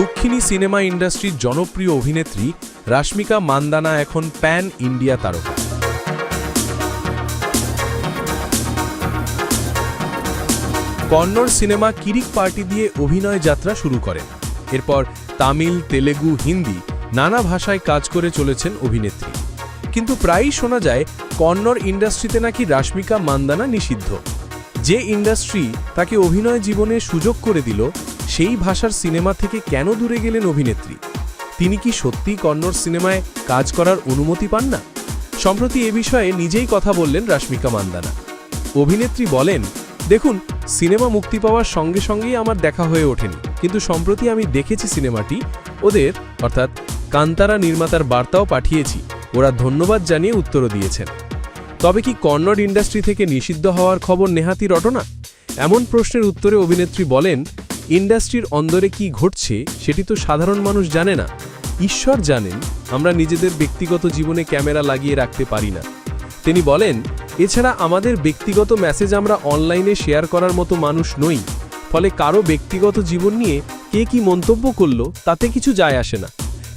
দুঃখিনী সিনেমা ইন্ডাস্ট্রির জনপ্রিয় অভিনেত্রী রাশ্মিকা মান্দানা এখন প্যান ইন্ডিয়া তারকা। কন্নড় সিনেমা কিরিক পার্টি দিয়ে অভিনয় যাত্রা শুরু করেন। এরপর তামিল, তেলেগু, হিন্দি নানা ভাষায় কাজ করে চলেছেন অভিনেত্রী। কিন্তু প্রায়ই শোনা যায় কন্নড় ইন্ডাস্ট্রিতে নাকি রাশ্মিকা মান্দানা নিষিদ্ধ। যে ইন্ডাস্ট্রি তাকে অভিনয় জীবনে সুযোগ করে দিল সেই ভাষার সিনেমা থেকে কেন দূরে গেলেন অভিনেত্রী? তিনি কি সত্যিই কন্নড় সিনেমায় কাজ করার অনুমতি পান না? সম্প্রতি এ বিষয়ে নিজেই কথা বললেন রাশ্মিকা মান্দানা। অভিনেত্রী বলেন, দেখুন, সিনেমা মুক্তি পাওয়ার সঙ্গে সঙ্গেই আমার দেখা হয়ে ওঠেনি, কিন্তু সম্প্রতি আমি দেখেছি সিনেমাটি। ওদের, অর্থাৎ কান্তারা নির্মাতার বার্তাও পাঠিয়েছি। ওরা ধন্যবাদ জানিয়ে উত্তরও দিয়েছেন। তবে কি কন্নড় ইন্ডাস্ট্রি থেকে নিষিদ্ধ হওয়ার খবর নেহাতি রটনা? এমন প্রশ্নের উত্তরে অভিনেত্রী বলেন ইন্ডাস্ট্রির অন্দরে কি ঘটছে সেটি তো সাধারণ মানুষ জানে না। ঈশ্বর জানেন, আমরা নিজেদের ব্যক্তিগত জীবনে ক্যামেরা লাগিয়ে রাখতে পারি না। তিনি বলেন, এছাড়া আমাদের ব্যক্তিগত মেসেজ আমরা অনলাইনে শেয়ার করার মতো মানুষ নই, ফলে কারও ব্যক্তিগত জীবন নিয়ে কে কি মন্তব্য করল তাতে কিছু যায় আসে না।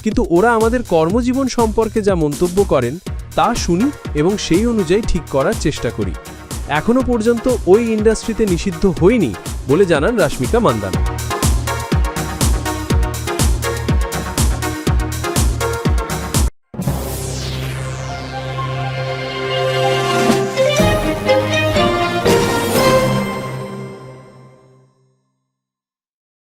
কিন্তু ওরা আমাদের কর্মজীবন সম্পর্কে যা মন্তব্য করেন, তা শুনি এবং সেই অনুযায়ী ঠিক করার চেষ্টা করি। এখনও পর্যন্ত ওই ইন্ডাস্ট্রিতে নিষিদ্ধ হয়নি বলে জানান রাশ্মিকা মান্দানা।